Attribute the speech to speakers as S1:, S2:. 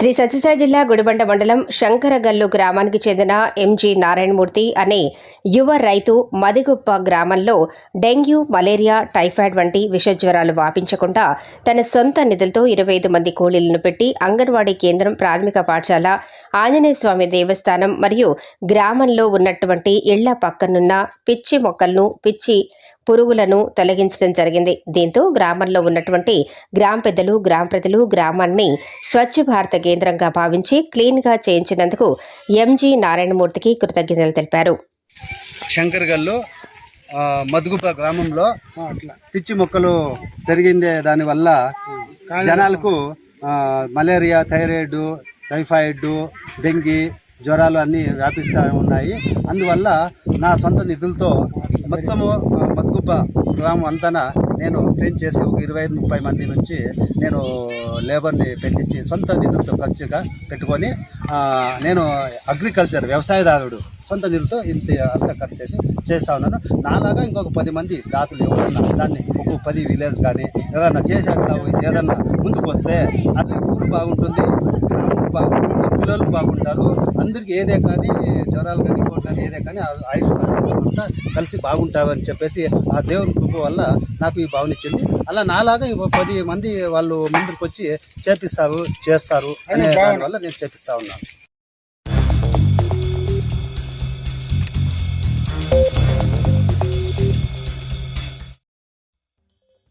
S1: శ్రీ సత్యసాయి జిల్లా గుడిబండ మండలం శంకరగల్లు గ్రామానికి చెందిన ఎంజీ నారాయణమూర్తి అనే యువ రైతు మదిగుప్ప గ్రామంలో డెంగ్యూ మలేరియా టైఫాయిడ్ వంటి విషజ్వరాలు వ్యాపించకుండా తన సొంత నిధులతో ఇరవై ఐదు మంది కూలీలను పెట్టి అంగన్వాడీ కేంద్రం ప్రాథమిక పాఠశాల ఆంజనేయ స్వామి దేవస్థానం మరియు గ్రామంలో ఉన్నటువంటి ఇళ్ళ పక్కనున్న పిచ్చి మొక్కలను పిచ్చి పురుగులను తొలగించడం జరిగింది. దీంతో గ్రామంలో ఉన్నటువంటి గ్రామ పెద్దలు గ్రామ ప్రజలు గ్రామాన్ని స్వచ్ఛ భారత కేంద్రంగా భావించి క్లీన్గా చేయించినందుకు ఎంజీ నారాయణమూర్తికి కృతజ్ఞతలు తెలిపారు.
S2: శంకర్గల్లు ఆ, గ్రామంలో పిచ్చి మొక్కలు పెరిగిండే దానివల్ల జనాలకు మలేరియా థైరాయిడ్ టైఫాయిడ్ డెంగీ జ్వరాలు అన్నీ వ్యాపిస్తూ ఉన్నాయి. అందువల్ల నా సొంత నిధులతో మొత్తము ఆ, గ్రామం అంతా నేను ట్రైన్ చేసి ఒక ఇరవై ఐదు ముప్పై మంది నుంచి నేను లేబర్ని పెట్టించి సొంత నిధులతో ఖర్చుగా పెట్టుకొని నేను అగ్రికల్చర్ వ్యవసాయదారుడు. సొంత నిధులతో ఇంత అంతా ఖర్చు చేసి చేస్తా ఉన్నాను. నాలాగా ఇంకొక పది మంది దాతలు ఎవరన్నా దాన్ని ఒక పది విలేజ్ కానీ ఎవరన్నా చేసేట్లా ఏదన్నా ముందుకు వస్తే అది ఊరు బాగుంటుంది బాగుంటుంది. పిల్లలు బాగుంటారు. అందరికీ ఏదే కానీ జ్వరాలు కానీ ఇంకోటి కానీ ఏదే కానీ ఆయుష్ అంతా కలిసి బాగుంటావని చెప్పేసి ఆ దేవుని కృప వల్ల నాకు ఈ భావన ఇచ్చింది. అలా నాలాగా పది మంది వాళ్ళు ముందుకు వచ్చి చేపిస్తారు చేస్తారు అనే దానివల్ల నేను చేపిస్తా ఉన్నాను.